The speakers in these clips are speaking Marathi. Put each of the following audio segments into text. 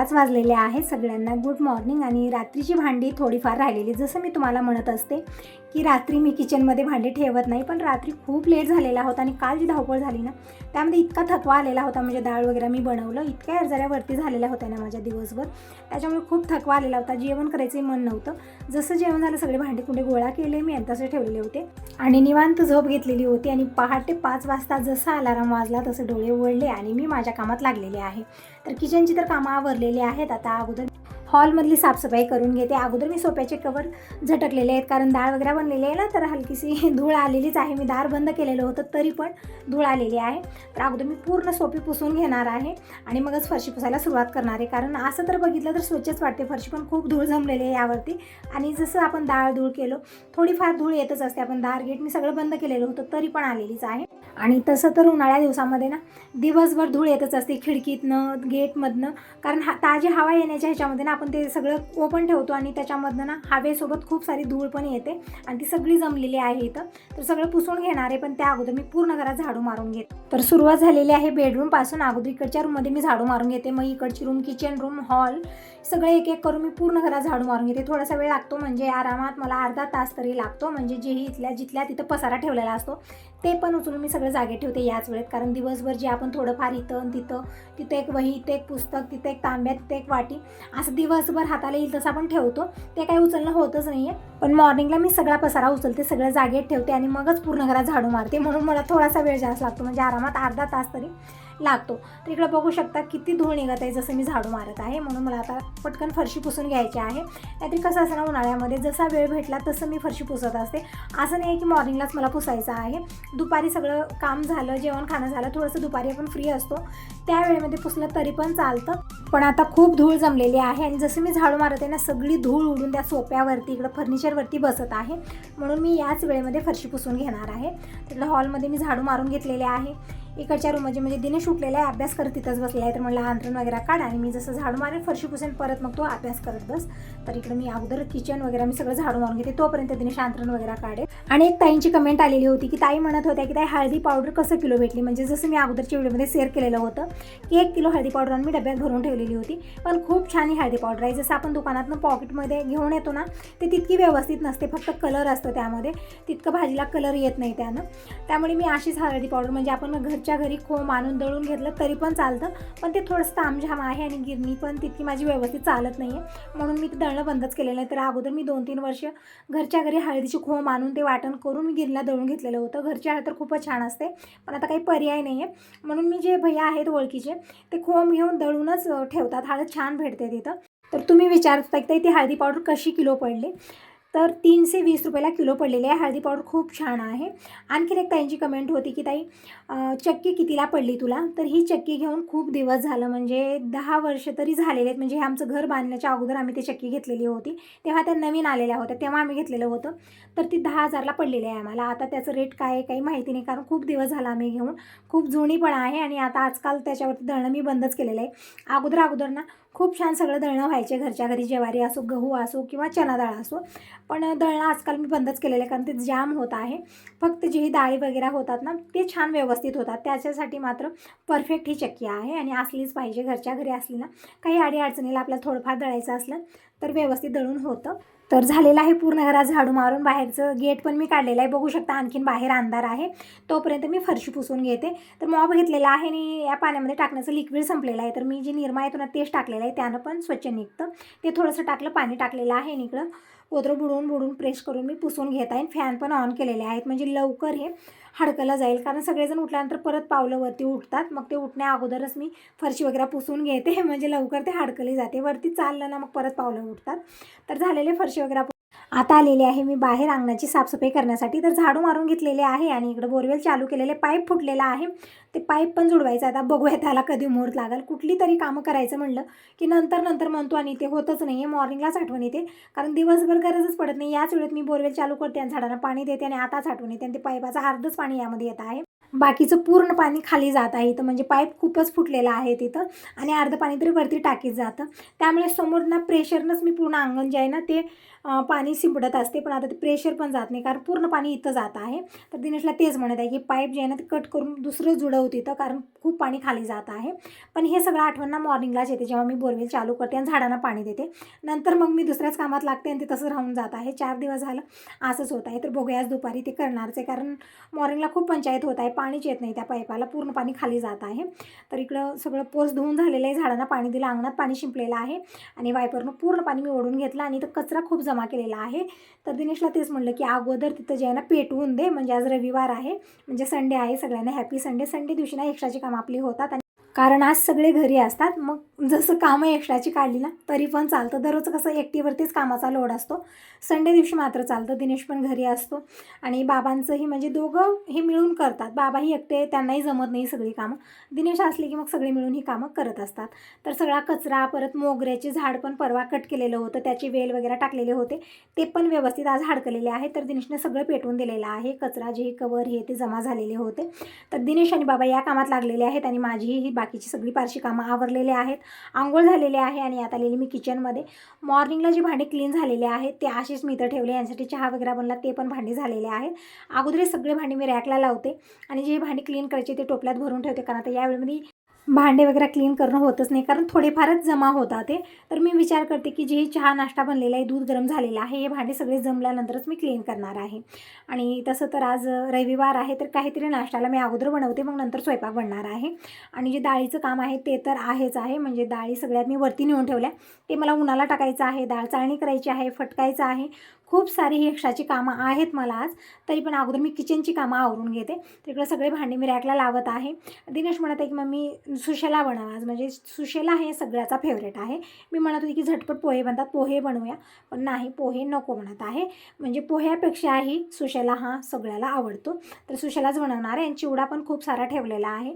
पाच वाजलेले आहे सगळ्यांना. गुड मॉर्निंग आणि रात्रीची भांडी थोडीफार राहिलेली. जसं मी तुम्हाला म्हणत असते की रात्री मी किचनमध्ये भांडी ठेवत नाही पण रात्री खूप लेट झालेला होता आणि काल जी धावपळ झाली ना त्यामध्ये इतका थकवा आलेला होता. म्हणजे डाळ वगैरे मी बनवलं इतक्या अर्जाऱ्यावरती झालेल्या होत्या ना माझ्या दिवसभर. त्याच्यामुळे खूप थकवा आलेला होता. जेवण करायचंही मन नव्हतं. जसं जेवण झालं सगळे भांडे कुंडे गोळा केले मी आणि तसे ठेवलेले होते. आणि निवांत झोप घेतलेली होती आणि पहाटे पाच वाजता जसा अलाराम वाजला तसे डोळे उघडले आणि मी माझ्या कामात लागलेले आहे. तर किचनची तर कामं आवरलेली आहेत. आता अगोदर हॉलमधली साफसफाई करून घेते. अगोदर मी सोप्याचे कवर झटकलेले आहेत कारण डाळ वगैरे बनलेली आहे ना तर हलकीशी धूळ आलेलीच आहे. मी दार बंद केलेलं होतं तरी पण धूळ आलेली आहे. तर अगोदर मी पूर्ण सोपी पुसून घेणार आहे आणि मगच फरशी पुसायला सुरुवात करणार आहे. कारण असं तर बघितलं तर स्वच्छच वाटते. फरशी पण खूप धूळ जमलेली आहे यावरती. आणि जसं आपण डाळ धूळ केलो थोडीफार धूळ येतच असते. आपण दार गेट मी सगळं बंद केलेलं होतं तरी पण आलेलीच आहे. आणि तसं तर उन्हाळ्या दिवसामध्ये ना दिवसभर धूळ येतच असते. खिडकीतनं गेटमधनं. कारण हा ताजी हवा येण्याच्या ह्याच्यामध्ये ना आपण ते सगळं ओपन ठेवतो आणि त्याच्यामधनं ना हवेसोबत खूप सारी धूळ पण येते आणि ती सगळी जमलेली आहे इथं. तर सगळं पुसून घेणार आहे पण त्या अगोदर मी पूर्ण घरात झाडू मारून घेते. तर सुरुवात झालेली आहे बेडरूमपासून अगोदर इकडच्या रूममध्ये मी झाडू मारून घेते. मग इकडची रूम किचन रूम हॉल सगळं एक एक करून मी पूर्ण घरात झाडू मारून घेते. थोडासा वेळ लागतो म्हणजे आरामात मला अर्धा तास तरी लागतो. म्हणजे जेही इथल्या जिथल्या तिथं पसारा ठेवलेला असतो ते पण उचलून मी सगळं जागे ठेवते याच वेळेत. कारण दिवसभर जे आपण थोडंफार इथं तिथं तिथं एक वही इथं एक पुस्तक तिथं एक तांब्या तिथं एक वाटी असं दिवसभर हाताला येईल तसं आपण ठेवतो. ते काही उचलणं होतच नाही आहे पण मॉर्निंगला मी सगळा पसारा उचलते सगळं जागेत ठेवते आणि मगच पूर्ण घरात झाडू मारते. म्हणून मला थोडासा वेळ जास्त लागतो. म्हणजे आरामात अर्धा तास तरी. लागतो. तर इकडं बघू शकता किती धूळ निघत आहे जसं मी झाडू मारत आहे म्हणून मला आता पटकन फरशी पुसून घ्यायची आहे. नाहीतरी कसं असं ना उन्हाळ्यामध्ये जसा वेळ भेटला तसं मी फरशी पुसत असते. असं नाही की मॉर्निंगलाच मला पुसायचं आहे. दुपारी सगळं काम झालं जेवण खाणं झालं थोडंसं दुपारी आपण फ्री असतो. त्या वेळेमध्ये पुसलं तरी पण चालतं. पण आता खूप धूळ जमलेली आहे आणि जसं मी झाडू मारत आहे ना सगळी धूळ उडून त्या सोप्यावरती इकडं फर्निचरवरती बसत आहे. म्हणून मी याच वेळेमध्ये फरशी पुसून घेणार आहे. तिथलं हॉलमध्ये मी झाडू मारून घेतलेले आहे. इकडच्या रूममध्ये म्हणजे दिनेश उठलेला आहे अभ्यास करत तिथंच बसला आहे. तर म्हणलं अंतरण वगैरे काढ आणि मी जसं झाडू मारेन फरशी पुसेन परत मग तो अभ्यास करत बस. तर इकडे मी अगोदर किचन वगैरे मी सगळं झाडू मारून घेते. तोपर्यंत दिनेश अंतरण वगैरे काढेल. आणि एक ताईंची कमेंट आलेली होती की ताई म्हणत होत्या की ताई हळदी पावडर कसं किलो भेटली? म्हणजे जसं मी अगोदरच्या व्हिडिओमध्ये शेअर केलेलं होतं की एक किलो हळदी पावडर मी डब्यात भरून ठेवलेली होती. पण खूप छान ही हळदी पावडर आहे. जसं आपण दुकानातनं पॉकेटमध्ये घेऊन येतो ना ते तितकी व्यवस्थित नसते. फक्त कलर असतं त्यामध्ये. तितकं भाजीला कलर येत नाही त्यानं. त्यामुळे मी अशीच हळदी पावडर म्हणजे आपण घरच्या घरी खोम आणून दळून घेतलं तरी पण चालतं. पण ते थोडंसं तामझाम आहे आणि गिरणी पण तितकी माझी व्यवस्थित चालत नाही आहे म्हणून मी ते दळणं बंदच केलेलं आहे. तर अगोदर मी दोन तीन वर्ष घरच्या घरी हळदीची खोम आणून ते वाटण करून मी गिरणीला दळून घेतलेलं होतं. घरची हळद तर खूपच छान असते पण आता काही पर्याय नाही आहे म्हणून मी जे भैया आहेत ओळखीचे ते खोम घेऊन दळूनच ठेवतात. हळद छान भेटते तिथं. तर तुम्ही विचारता की ती हळदी पावडर कशी किलो पडली? तर तीनशे वीस रुपयाला किलो पडलेली आहे. हळदी पावडर खूप छान आहे. आणखीन एक ताईंची कमेंट होती की ताई चक्की कितीला पडली तुला? तर ही चक्की घेऊन खूप दिवस झालं. म्हणजे दहा वर्ष तरी झालेले आहेत. म्हणजे हे आमचं घर बांधण्याच्या अगोदर आम्ही ती चक्की घेतलेली होती. तेव्हा त्या नवीन आलेल्या होत्या. तेव्हा आम्ही घेतलेलं होतं. तर ती दहा हजारला पडलेली आहे आम्हाला. आता त्याचं रेट काय आहे काही माहिती नाही. कारण खूप दिवस झाला आम्ही घेऊन. खूप जुनी पण आहे. आणि आता आजकाल त्याच्यावरती दळणं मी बंदच केलेलं आहे. अगोदर अगोदर ना खूप छान सगळं दळणं व्हायचे घरच्या घरी ज्वारी असो गहू असो किंवा चना डाळ असो. पण दळणं आजकाल मी बंदच केलेलं आहे कारण ते जाम होत आहे. फक्त जे ही डाळी वगैरे होतात ना ते छान व्यवस्थित होतात. त्याच्यासाठी मात्र परफेक्ट ही चक्की आहे आणि असलीच पाहिजे. घरच्या घरी असली ना काही अडीअडचणीला आपल्याला थोडंफार दळायचं असलं तर व्यवस्थित दळून होतं. तर झालेलं आहे पूर्ण घरात झाडू मारून. बाहेरचं गेट पण मी काढलेलं आहे. बघू शकता आणखीन बाहेर अंधार आहे. तोपर्यंत मी फरशी पुसून घेते. तर मॉब घेतलेला आहे आणि या पाण्यामध्ये टाकण्याचं लिक्विड संपलेलं आहे. तर मी जे निरमा येतो ना तेच टाकलेलं आहे. त्यानं पण स्वच्छ निघतं. ते थोडंसं टाकलं पाणी टाकलेलं आहे आणि इकडं कोदरं बुडवून बुडून प्रेस करून मी पुसून घेत आहे. फॅन पण ऑन केलेले आहेत. म्हणजे लवकर हे हडकलं जाईल. कारण सगळेजण उठल्यानंतर परत पावलं वरती उठतात. मग ते उठण्या अगोदरच मी फरशी वगैरे पुसून घेते. म्हणजे लवकर ते हडकली जाते. वरती चाललं ना मग परत पावलं उठतात. तर झालेले फरशी वगैरे आता आलेले आहे मी बाहेर अंगणाची साफसफाई करण्यासाठी. तर झाडू मारून घेतलेले आहे आणि इकडं बोरवेल चालू केलेले पाईप फुटलेला आहे. ते पाईप पण जुडवायचं आता बघूया त्याला कधी मुहूर्त लागेल. कुठली तरी कामं करायचं म्हणलं की नंतर नंतर म्हणतो आणि ते होतच नाही आहे मॉर्निंगलाच आठवण येते. कारण दिवसभर गरजच पडत नाही. याच वेळेत मी बोरवेल चालू करते आणि झाडांना पाणी देते आणि आताच आठवण येते आणि ते पाईपाचं अर्धच पाणी यामध्ये येत आहे. बाकीचं पूर्ण पाणी खाली जात आहे इथं. म्हणजे पाईप खूपच फुटलेला आहे तिथं आणि अर्धं पाणी तरी वरती टाकीत जातं. त्यामुळे समोर ना प्रेशरनंच मी पूर्ण अंगण जे आहे ना ते पाणी शिंपडत असते पण आता ते प्रेशर पण जात नाही कारण पूर्ण पाणी इथं जात आहे. तर दिनेशला तेच म्हणत आहे की पाईप जे आहे ना ते कट करून दुसरं जुडव तिथं कारण खूप पाणी खाली जात आहे. पण हे सगळं आठवण ना मॉर्निंगलाच येते जेव्हा मी बोरवेल चालू करते आणि झाडांना पाणी देते. नंतर मग मी दुसऱ्याच कामात लागते आणि ते तसं राहून जात आहे. चार दिवस झालं असंच होत आहे. तर बघूयाच आज दुपारी ते करणारच आहे कारण मॉर्निंगला खूप पंचायत होत आहे पाणीच येत नाही त्या पाईपाला पूर्ण पाणी खाली जात आहे. तर इकडं सगळं पोस धुवून झालेलं आहे झाडांना पाणी दिलं अंगणात पाणी शिंपलेलं आहे आणि वायपरनं पूर्ण पाणी मी ओढून घेतलं आणि तर कचरा खूप जमा केलेला आहे. तर दिनेशला तेच म्हणलं की अगोदर तिथं जे आहे ना पेटवून दे म्हणजे आज रविवार आहे म्हणजे संडे आहे सगळ्यांना हॅपी संडे. संडे दिवशी ना एक्स्ट्राची कामं आपली होतात आणि कारण आज सगळे घरी असतात. मग जसं कामं एक्स्ट्राची काढली ना तरी पण चालतं. दररोज कसं एकटीवरतीच कामाचा लोड असतो. संडे दिवशी मात्र चालतं. दिनेश पण घरी असतो. आणि बाबांचंही म्हणजे दोघं हे मिळून करतात. बाबाही एकटे त्यांनाही जमत नाही सगळी कामं. दिनेश असले की मग सगळे मिळून ही कामं करत असतात. तर सगळा कचरा परत मोगऱ्याचे झाड पण परवा कट केलेलं होतं. त्याचे वेल वगैरे टाकलेले होते. ते पण व्यवस्थित आज हाडकलेले आहे तर दिनेशने सगळं पेटवून दिलेलं आहे. कचरा जे कवर हे ते जमा झालेले होते. तर दिनेश आणि बाबा या कामात लागलेले आहेत आणि माझीही ही बाकीची सगळी पारशी कामं आवरलेले आहेत. आंघोळ झालेले आहे आणि आता आलेली मी किचनमध्ये मॉर्निंगला जी भांडी क्लीन झालेले आहेत ते असेच मी इथं ठेवले यांसाठी चहा वगैरे बनला ते पण भांडी झालेले आहेत. अगोदर सगळे भांडी मी रॅकला लावते आणि जे भांडी क्लीन करायची ते टोपल्यात भरून ठेवते. कारण आता यावेळेमध्ये भांडे वगैरे क्लीन करणं होतच नाही. कारण थोडेफारच जमा होतात ते. तर मी विचार करते की जे चहा नाश्ता बनलेला आहे दूध गरम झालेलं आहे हे भांडे सगळे जमल्यानंतरच मी क्लीन करणार आहे. आणि तसं तर आज रविवार आहे तर काहीतरी नाश्त्याला मी अगोदर बनवते मग नंतर स्वयंपाक बनणार आहे. आणि जे डाळीचं काम आहे ते तर आहेच आहे. म्हणजे डाळी सगळ्यात मी वरती नेऊन ठेवल्या. ते मला उन्हाला टाकायचं आहे डाळ चाळणी करायची आहे फटकायचं आहे. खूप सारी ही एक्स्ट्राची कामं आहेत मला आज. तरी पण अगोदर मी किचनची कामं आवरून घेते. तिकडे सगळे भांडे मी रॅकला लावत आहे. दिनेश म्हणत आहे की मग मी सुशेला बनवा. आज म्हणजे सुशेला हे सगळ्याचा फेवरेट आहे. मी म्हणत होती की झटपट पोहे बनतात पोहे बनवूया. पण नाही पोहे नको म्हणत आहे. म्हणजे पोह्यापेक्षाही सुशेला हा सगळ्याला आवडतो. तर सुशेलाच बनवणार आहे. आणि चिवडा पण खूप सारा ठेवलेला आहे.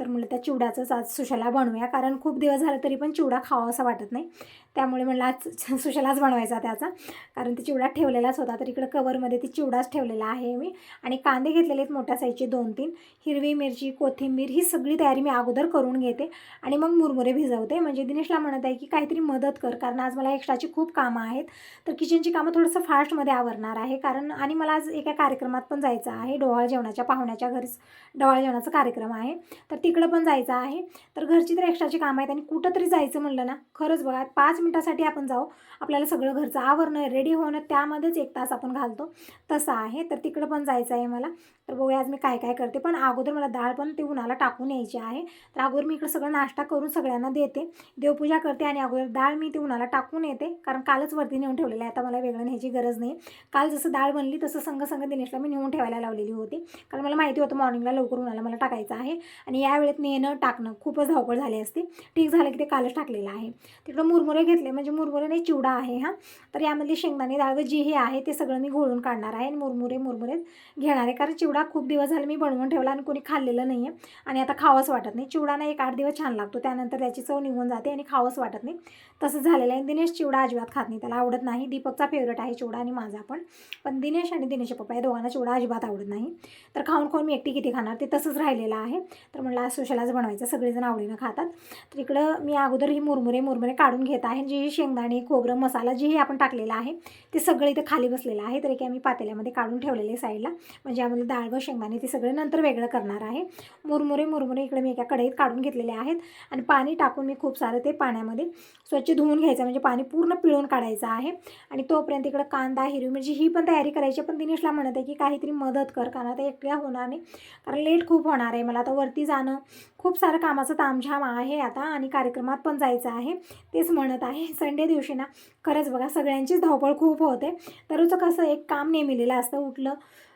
तर म्हणलं त्या चिवड्याचंच आज सुशेला बनवूया. कारण खूप दिवस झालं तरी पण चिवडा खावा असं वाटत नाही. त्यामुळे म्हणलं आज सुशलाच बनवायचा त्याचा. कारण ते चिवडा ठेवलेलाच होता. तर इकडं कवरमध्ये ती चिवडाच ठेवलेला आहे मी. आणि कांदे घेतलेले आहेत मोठ्या साईजचे दोन तीन हिरवी मिरची कोथिंबीर ही सगळी तयारी मी अगोदर करून घेते. आणि मग मुरमुरे भिजवते. म्हणजे दिनेशला म्हणत आहे की काहीतरी मदत कर. कारण आज मला एक्स्ट्राची खूप कामं आहेत. तर किचनची कामं थोडंसं फास्टमध्ये आवरणार आहे. कारण आणि मला आज एका कार्यक्रमात पण जायचं आहे. डोहाळ जेवणाच्या पाहुण्याच्या घरीच डोहाळ जेवणाचा कार्यक्रम आहे. तर तिकडं पण जायचं आहे. तर घरची तर एक्स्ट्राची कामं आहेत. आणि कुठं तरी जायचं म्हणलं ना खरंच बघा पाच मिनटासाठी आपण जाऊ. आपल्याला सगळं घरचं आवरणं रेडी होणं त्यामध्येच एक तास आपण घालतो. तसं आहे. तर तिकडं पण जायचं आहे मला. तर बघूया आज मी काय काय करते. पण अगोदर मला डाळ पण ते उन्हाला टाकून यायची आहे. तर अगोदर मी इकडं सगळं नाश्ता करून सगळ्यांना देते. देवपूजा करते आणि अगोदर डाळ मी ते उन्हाला टाकून येते. कारण कालच वरती नेऊन ठेवलेलं आहे. आता मला वेगळं न्यायची गरज नाही. काल जसं डाळ बनली तसं संघ संघ दिनेशला मी नेऊन ठेवायला लावलेली होती. कारण मला माहिती होतं मॉर्निंगला लवकर उन्हाला मला टाकायचं आहे. आणि या वेळेत नेणं टाकणं खूपच धावपळ झाली असते. ठीक झालं की ते कालच टाकलेलं आहे. तिकडं मुरमुरे घेतले म्हणजे मुरमुरे नाही चिवडा आहे हा. तर यामधली शेंगदाणे डाळ जे हे आहे ते सगळं मी घोळून काढणार आहे आणि मुरमुरे मुरमुरे घेणार आहे. कारण चिवडा खूप दिवस झाले मी बनवून ठेवला आणि कोणी खाल्लेलं नाही आहे आणि आता खावंच वाटत नाही. चिवडा ना एक आठ दिवस छान लागतो. त्यानंतर त्याची चव निघून जाते आणि खावंच वाटत नाही. तसं झालेलं आहे. दिनेश चिवडा अजिबात खात नाही. त्याला आवडत नाही. दीपकचा फेवरेट आहे चिवडा आणि माझा पण. पण दिनेश आणि दिनेश पप्पा या दोघांना चिवडा अजिबात आवडत नाही. तर खाऊन खाऊन मी एकटी किती खाणार? ते तसंच राहिलेलं आहे. तर म्हणलं आज सुशालाच बनवायचं. सगळेजण आवडीनं खातात. तर इकडं मी अगोदर ही मुरमुरे मुरमुरे काढून घेत आहे. जे शेंगदाणे खोबरं मसाला जे हे आपण टाकलेलं आहे ते सगळं इथं खाली बसलेलं आहे. तर एक आम्ही पातेल्यामध्ये काढून ठेवलेले साईडला. म्हणजे आम्हाला डाळ व शेंगदाणे ते सगळे नंतर वेगळं करणार आहे. मुरमुरे मुरमुरे इकडे मी एका कढईत काढून घेतलेले आहेत. आणि पाणी टाकून मी खूप सारं ते पाण्यामध्ये स्वच्छ धुवून घ्यायचं म्हणजे पाणी पूर्ण पिळून काढायचं आहे. आणि तोपर्यंत इकडं कांदा हिरवी मिरची ही पण तयारी करायची. आहे. पण दिनेशला म्हणत आहे की काहीतरी मदत कर कारण आता एकट्या होणार नाही. कारण लेट खूप होणार आहे. मला आता वरती जाणं खूप सारं कामाचं तामझाम आहे आता आणि कार्यक्रमात पण जायचं आहे. तेच म्हणत आहे. संडे दिवशी ना खरंच बघा सगळ्यांचीच धावपळ खूप होते. तरच कसं एक काम नेमिलेलं असतं. उठलं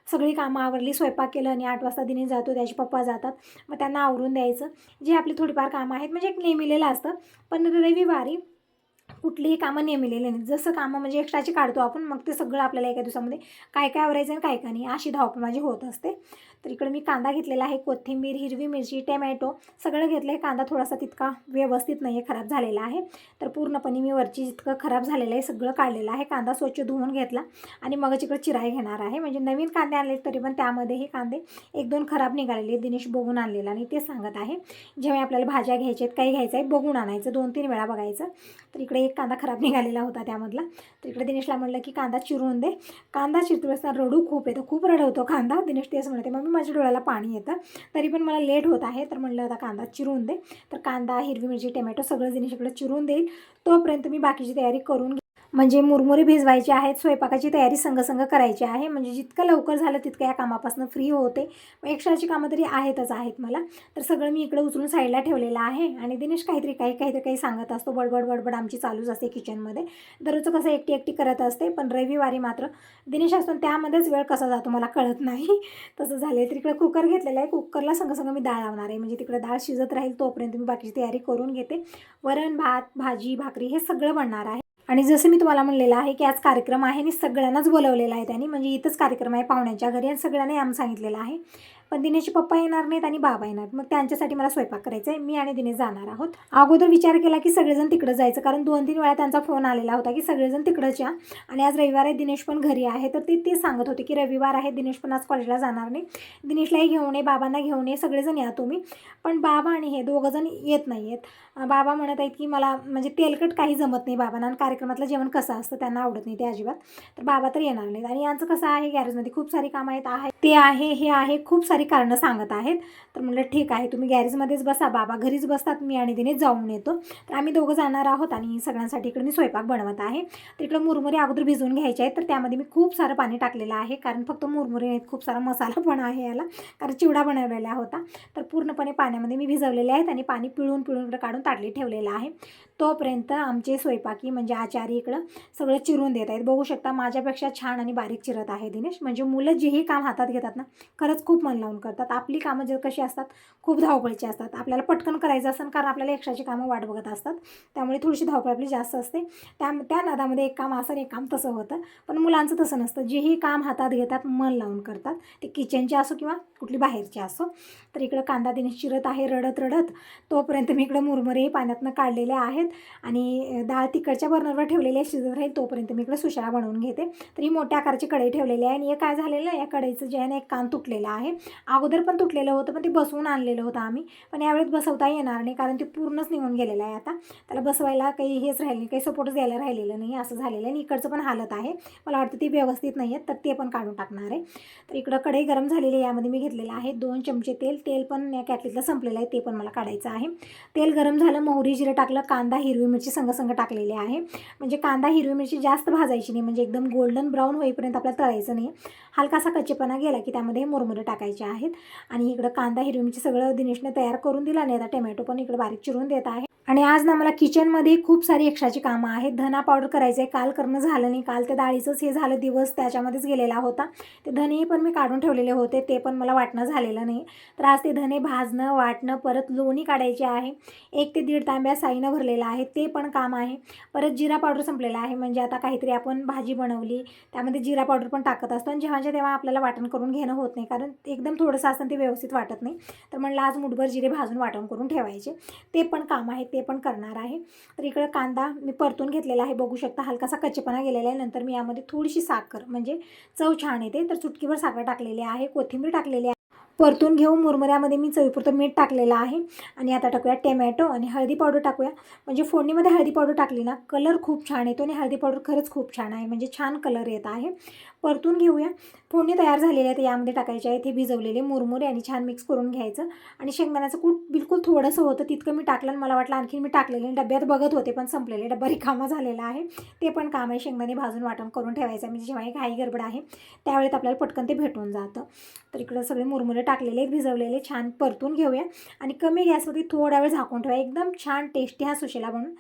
सगळी कामं आवरली स्वयंपाक केलं आणि आठ वाजता दिने जातो त्याचे पप्पा जातात. मग त्यांना आवरून द्यायचं. जे आपली थोडीफार कामं आहेत म्हणजे एक नेमिलेलं असतं. पण रविवारी कुठलीही कामं नेमिलेली नाही. जसं कामं म्हणजे एक्स्ट्राची काढतो आपण मग ते सगळं आपल्याला एका दिवसामध्ये काय काय आवरायचं आणि काय काय नाही. अशी धावपळ माझी होत असते. तर इकडे मी कांदा घेतलेला आहे कोथिंबीर हिरवी मिरची टमॅटो सगळं घेतलं आहे कांदा थोडासा तितका व्यवस्थित नाही आहे खराब झालेला आहे. तर पूर्णपणे मी वरची जितकं खराब झालेलं आहे सगळं काढलेलं आहे. कांदा स्वच्छ धुवून घेतला आणि मगच इकडे चिराई घेणार आहे. म्हणजे नवीन कांदे आणले तरी पण त्यामध्ये हे कांदे एक दोन खराब निघालेले दिनेश बघून आणलेला. आणि ते सांगत आहे जेव्हा आपल्याला भाज्या घ्यायच्या आहेत काही घ्यायचं आहे बघून आणायचं दोन तीन वेळा बघायचं. तर इकडे एक कांदा खराब निघालेला होता त्यामधला. तर इकडे दिनेशला म्हटलं की कांदा चिरून दे. कांदा चिरतो असताना रडू खूप येतो खूप रडवतो कांदा. दिनेश तेच म्हणते मग माझ्या डोळ्याला पाणी येतं. तरी पण मला लेट होत आहे. तर म्हणलं आता कांदा चिरून दे. तर कांदा हिरवी मिरची टमॅटो सगळं दिनेश इकडे चिरून देईल. तोपर्यंत मी बाकीची तयारी करून घे- म्हणजे मुरमुरे भिजवायचे आहेत स्वयंपाकाची तयारी संगसंग करायची आहे. म्हणजे जितकं लवकर झालं तितकं या कामापासून फ्री होते. मग एक्स्ट्राची कामं तरी आहेतच आहेत मला. तर सगळं मी इकडे उचलून साईडला ठेवलेलं आहे. आणि दिनेश काहीतरी काही काहीतरी काही सांगत असतो. बडबड बडबड आमची चालूच असते किचनमध्ये दररोजचं कसं एकटी एकटी करत असते पण रविवारी मात्र दिनेश असतो त्यामध्येच वेळ कसा जातो मला कळत नाही. तसं झालं तर इकडे कुकर घेतलेला आहे. कुकरला संघसंग मी डाळ लावणार आहे. म्हणजे तिकडे डाळ शिजत राहील तोपर्यंत मी बाकीची तयारी करून घेते. वरण भात भाजी भाकरी हे सगळं बनणार आहे. आणि जसं मी तुम्हाला म्हणलेलं आहे की आज कार्यक्रम आहे आणि सगळ्यांनाच बोलवलेला आहे त्यांनी. म्हणजे इथंच कार्यक्रम आहे पाहुण्याच्या घरी आणि सगळ्यांना आम सांगितलेलं आहे. पण दिनेशचे पप्पा येणार नाहीत आणि बाबा येणार. मग त्यांच्यासाठी मला स्वयंपाक करायचा आहे. मी आणि दिनेश जाणार आहोत. अगोदर विचार केला की सगळेजण तिकडं जायचं. कारण दोन तीन वेळा त्यांचा फोन आलेला होता की सगळेजण तिकडंच या. आणि आज रविवार आहे दिनेश पण घरी आहे. तर ते ते सांगत होते की रविवार आहे दिनेश पण आज कॉलेजला जाणार नाही. दिनेशलाही घेऊन ये बाबांना घेऊन ये सगळेजण या तुम्ही. पण बाबा आणि हे दोघंजण येत नाही आहेत बाबा म्हणत आहेत की मला म्हणजे तेलकट काही जमत नाही बाबांना. आणि कार्यक्रमातलं जेवण कसं असतं त्यांना आवडत नाही ते अजिबात. तर बाबा तर येणार नाहीत. आणि यांचं कसं आहे गॅरेजमध्ये खूप सारी कामं आहेत. आहे ते आहे हे आहे खूप सारे कारणं सांगत आहेत. तर म्हणलं ठीक आहे तुम्ही गॅरेजमध्येच बसा बाबा घरीच बसतात मी आणि तिने जाऊन येतो. तर आम्ही दोघं जाणार आहोत आणि सगळ्यांसाठी इकडे मी स्वयंपाक बनवत आहे. तर इकडं मुरमुरे अगोदर भिजवून घ्यायचे आहेत तर त्यामध्ये मी खूप सारं पाणी टाकलेलं आहे कारण फक्त मुरमुरे आहेत खूप सारा मसाला पण आहे याला कारण चिवडा बनवलेला होता. तर पूर्णपणे पाण्यामध्ये मी भिजवलेले आहेत आणि पाणी पिळून पिळून काढून ताटली ठेवलेलं आहे. तोपर्यंत आमचे स्वयंपाकी म्हणजे आचारी इकडं सगळं चिरून देत आहेत. बघू शकता माझ्यापेक्षा छान आणि बारीक चिरत आहे दिनेश. म्हणजे मुलं जेही काम हातात घेतात ना खरंच खूप मन लावून करतात. आपली कामं जे कशी असतात खूप धावपळीची असतात. आपल्याला पटकन करायचं असतं कारण आपल्याला एक्स्ट्राची कामं वाट बघत असतात. त्यामुळे थोडीशी धावपळ आपली जास्त असते. त्या त्या नादामध्ये एक काम असं एक काम तसं होतं. पण मुलांचं तसं नसतं. जेही काम हातात घेतात मन लावून करतात. ते किचनचे असो किंवा कुठली बाहेरची असो. तर इकडं कांदा दिनेश चिरत आहे रडत रडत. तोपर्यंत मी इकडं मुरमुरेही पाण्यातनं काढलेले आहेत. आणि डाळ तिकडच्या बर्नरवर ठेवलेली आहे शिजत राहील तोपर्यंत मी इकडं सुशाळा बनवून घेते. तर ही मोठ्या आकारची कढई ठेवलेली आहे. आणि हे काय झालेलं आहे? या कढईचं जे आहे ना एक कान तुटलेलं आहे. अगोदर पण तुटलेलं होतं पण ते बसवून आणलेलं होतं आम्ही. पण यावेळेस बसवता येणार नाही कारण ते पूर्णच निघून गेलेलं आहे आता. त्याला बसवायला काही हेच राहिले नाही काही सपोर्टच द्यायला राहिलेलं नाही. असं झालेलं आहे आणि इकडचं पण हालत आहे. मला वाटतं ते व्यवस्थित नाही आहेत तर ते पण काढून टाकणार आहे. तर इकडं कढई गरम झालेली आहे यामध्ये मी घेतलेलं आहे. दोन चमचे तेल तेल पण या कॅटलीतलं संपलेलं आहे ते पण मला काढायचं आहे. तेल गरम झालं मोहरी जिरं टाकलं कांदा हिरवी मिरची संगसंग टाकलेली आहे. म्हणजे कांदा हिरवी मिरची जास्त भाजायची नाही. म्हणजे एकदम गोल्डन ब्राऊन होईपर्यंत आपल्याला तळायचं नाही. हलकासा कच्चेपणा गेला की त्यामध्ये मुरमुरे टाकायचे आहेत. आणि इकडं कांदा हिरवी मिरची सगळं दिनेशने तयार करून दिला नाही. आता टोमॅटो पण इकडं बारीक चिरून देत आहे. आणि आज ना मला किचनमध्ये खूप सारी एक्स्ट्राची कामं आहेत. धना पावडर करायचं आहे काल करणं झालं नाही. काल त्या डाळीचंच हे झालं. दिवस त्याच्यामध्येच गेलेला होता. ते धने पण मी काढून ठेवलेले होते. ते पण मला वाटणं झालेलं नाही. तर आज ते धने भाजणं वाटणं परत लोणी काढायचे आहे. एक ते दीड तांब्या साईनं भरलेलं आहे. ते पण काम आहे. परत जिरा पावडर संपलेला आहे. म्हणजे आता काहीतरी आपण भाजी बनवली. त्यामध्ये जिरा पावडर पण टाकत असतो. आणि जेव्हाच्या तेव्हा आपल्याला वाटण करून घेणं होत नाही. कारण एकदम थोडंसं असतं ते व्यवस्थित वाटत नाही. तर म्हणलं आज मुठभर जिरे भाजून वाटण करून ठेवायचे. ते पण काम आहे. ते पण करणार आहे. तर इकडं कांदा मी परतून घेतलेला आहे. बघू शकता हलकासा कच्चेपणा गेलेला आहे. नंतर मी यामध्ये थोडीशी साखर म्हणजे चव छान येते. तर चुटकीवर साखर टाकलेली आहे कोथिंबीर टाकलेली आहे. परतून घेऊ मुरमुऱ्यामध्ये मी चवीपुरतं मीठ टाकलेलं आहे. आणि आता टाकूया टमॅटो आणि हळदी पावडर टाकूया. म्हणजे फोडणीमध्ये हळदी पावडर टाकली ना कलर खूप छान येतो आणि हळदी पावडर खरंच खूप छान आहे. म्हणजे छान कलर येत आहे. परतून घेऊया. फोडणी तयार झालेली आहे तर यामध्ये टाकायचे आहे ते भिजवलेले मुरमुरे आणि छान मिक्स करून घ्यायचं. आणि शेंगदाण्याचं कूट बिलकुल थोडंसं होतं तितकं मी टाकलं आणि मला वाटलं आणखी मी टाकलेले डब्यात बघत होते पण संपलेले. डब्बा रिकामा झालेला आहे. ते पण काम आहे. शेंगदाणे भाजून वाटण करून ठेवायचं म्हणजे जेव्हा एक घाई गडबड आहे त्यावेळेत आपल्याला पटकन ते भेटून जातं. तर इकडं सगळे मुरमुरे टाकलेले आहेत भिजवलेले छान परतून घेऊया. आणि कमी गॅसवरती थोडा वेळ झाकून ठेवा. एकदम छान टेस्टी हा सुशेला बनून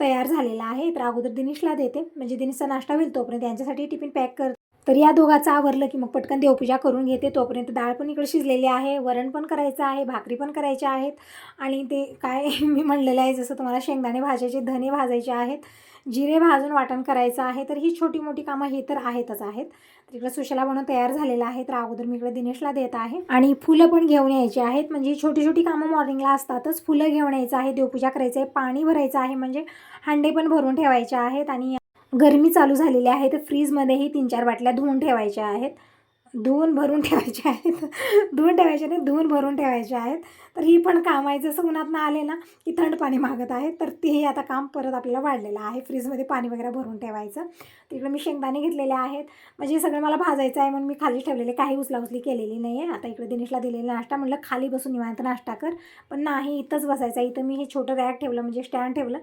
तयार झालेला आहे. तर अगोदर दिनेशला देते. म्हणजे दिनेशचा नाश्ता होईल तोपर्यंत त्यांच्यासाठी टिफिन पॅक कर तर या दोघाचं आवरलं की मग पटकन देवपूजा करून घेते. तोपर्यंत डाळ पण इकडे शिजलेली आहे वरण पण करायचं आहे भाकरी पण करायच्या आहेत. आणि ते काय मी म्हणलेलं आहे जसं तुम्हाला शेंगदाणे भाजायचे धने भाजायचे आहेत जिरे भाजून वाटण करायचं आहे तर ही छोटी मोठी कामं हे तर आहेतच आहेत. तर इकडं सुशला बनवून तयार झालेला आहे तर अगोदर मी इकडे दिनेशला देत आहे. आणि फुलं पण घेऊन यायची आहेत म्हणजे छोटी छोटी कामं मॉर्निंगला असतातच. फुलं घेऊन यायचं आहे देवपूजा करायचं आहे पाणी भरायचं आहे म्हणजे हांडे पण भरून ठेवायचे आहेत. आणि गरमी चालू झालेली आहे तर फ्रीजमध्येही तीन चार बाटल्या धुवून ठेवायच्या आहेत. धुवून भरून ठेवायचे आहेत. धुवून ठेवायचे नाही धुवून भरून ठेवायचे आहेत. तर ही पण काम आहे जसं उन्हातनं आले ना की थंड पाणी मागत आहे तर तेही आता काम परत आपल्याला वाढलेलं आहे. फ्रीजमध्ये पाणी वगैरे भरून ठेवायचं. तिकडे मी शेंगदाणे घेतलेले आहेत. म्हणजे सगळं मला भाजायचं आहे म्हणून मी खाली ठेवलेले काही उचलाउचली केलेली नाही आहे. आता इकडे दिनेशला दिलेला नाश्ता म्हटलं खाली बसून निवांत नाश्ता कर. पण नाही इथंच बसायचं आहे. इथं मी हे छोटं रॅक ठेवलं म्हणजे स्टँड ठेवलं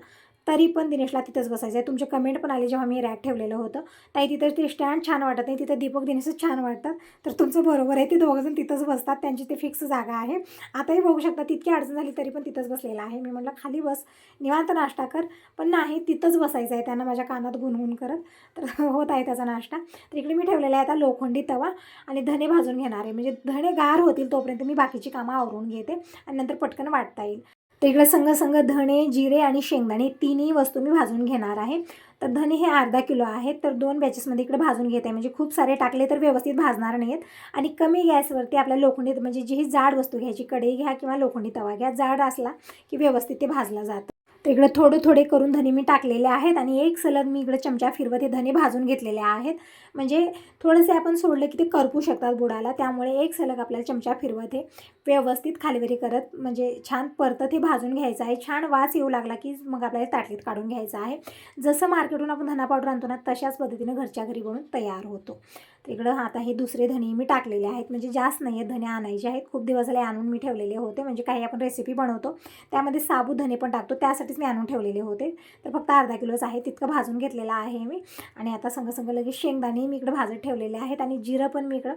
तरी पण दिनेशला तिथंच बसायचं आहे. तुमचे कमेंट पण आले जेव्हा मी रॅक ठेवलेलं होतं. ताई तिथं ते स्टँड छान वाटत नाही. तिथं दीपक दिनेशच छान वाटतात. तर तुमचं बरोबर आहे. ते दोघंजण तिथंच बसतात. त्यांची ते फिक्स जागा आहे. आताही बघू शकता तितकी अडचण झाली तरी पण तिथंच बसलेला आहे. मी म्हटलं खाली बस. निवांत नाश्ता कर. पण नाही तिथंच बसायचं आहे. त्यांना माझ्या कानात गुणगुण करत. तर होत आहे त्याचा नाश्ता. तर इकडे मी ठेवलेला आहे आता लोखंडी तवा आणि धने भाजून घेणार आहे. म्हणजे धने गार होतील तोपर्यंत मी बाकीची कामं आवरून घेते आणि नंतर पटकन वाटता येईल. तर इकडे संग संग धणे जिरे आणि शेंगदाणे तिन्ही वस्तू मी भाजून घेणार आहे. तर धणे हे अर्धा किलो आहेत तर दोन बॅचेसमध्ये इकडे भाजून घेत. आहे म्हणजे खूप सारे टाकले तर व्यवस्थित भाजणार नाही आहेत आणि कमी गॅसवरती आपल्या लोखंडीत म्हणजे जी ही जाड वस्तू घ्यायची कढई घ्या किंवा लोखंडी तवा घ्या जाड असला की व्यवस्थित ते भाजलं जातं. तर इकडे थोडे थोडे करून धने मी टाकलेले आहेत आणि एक सलग मी इकडे चमचा फिरवत हे धने भाजून घेतलेले आहेत. म्हणजे थोडेसे आपण सोडले की ते करपू शकतात बुडाला त्यामुळे एक सलग आपल्याला चमचा फिरवत हे व्यवस्थित खालीवरी करत म्हणजे छान परत हे भाजून घ्यायचं आहे. छान वास येऊ लागला की मग आपल्याला ताटलीत काढून घ्यायचं आहे. जसं मार्केटहून आपण धना पावडर आणतो ना तशाच पद्धतीनं घरच्या घरी बनवून तयार होतो. इकडं आता हे दुसरे धने मी टाकलेले आहेत. म्हणजे जास्त नाही आहेत धने आणायचे आहेत. खूप दिवस झाले आणून मी ठेवलेले होते. म्हणजे काही आपण रेसिपी बनवतो त्यामध्ये साबू धने पण टाकतो. त्यासाठीच मी आणून ठेवलेले होते. तर फक्त अर्धा किलोच आहे. तितकं भाजून घेतलेलं आहे मी. आणि आता संघ लगेच शेंगदाणे मी इकडं भाजत ठेवलेले आहेत. आणि जिरं पण मी इकडं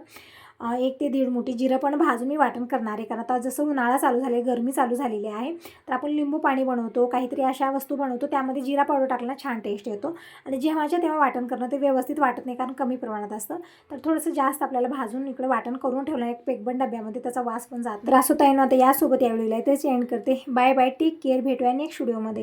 एक ते दीड मोठी जिरं पण भाजून मी वाटण करणार आहे. कारण आता जसं उन्हाळा चालू झाले गरमी चालू झालेली आहे तर आपण लिंबू पाणी बनवतो काहीतरी अशा वस्तू बनवतो त्यामध्ये जिरा पावडर टाकला छान टेस्ट येतो. आणि जेव्हाच्या तेव्हा वाटण करणं ते व्यवस्थित वाटत नाही कारण कमी प्रमाणात असतं. तर थोडंसं जास्त आपल्याला भाजून इकडं वाटण करून ठेवलं एक पेकबन डब्यामध्ये त्याचा वास पण जात तर असं ताई नव्हतं यासोबत यावेळेला तेच एंड करते. बाय बाय टेक केअर भेटूया नेक्स्ट व्हिडिओमध्ये